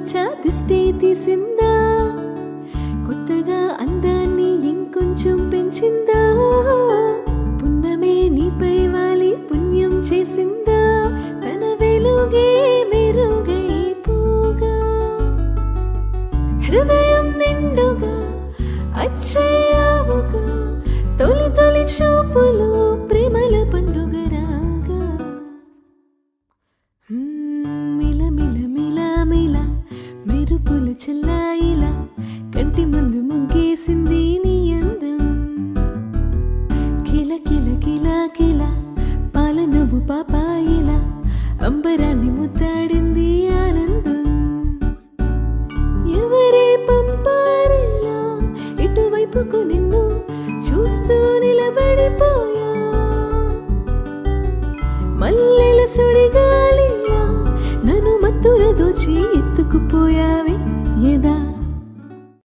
మచ్చ దిష్టి తీసిందా కొత్తగా అందాన్ని ఇంకొంచెం పెంచిందా? పున్నమే నీపై వాలి పుణ్యం చేసిందా? తన వెలుగే మెరుగైపోగా హృదయం నిండుగా అచ్చయ్యావుగా తొలి తొలి చూపులో మెరుపులు చెల్లాయిలా కంటి ముందు ముగ్గేసింది నీ అందం. కిల కిల కిల కిల పాల నవ్వు పాపాయిలా అంబరాన్ని ముద్దాడింది ఆనందం. ఎవరే పంపారేలా ఇటువైపుకు నిన్ను చూస్తూ నిలబడిపోయా? మల్లెల సుడిగా పిలిచి ఎత్తుకుపోయావే ఎదా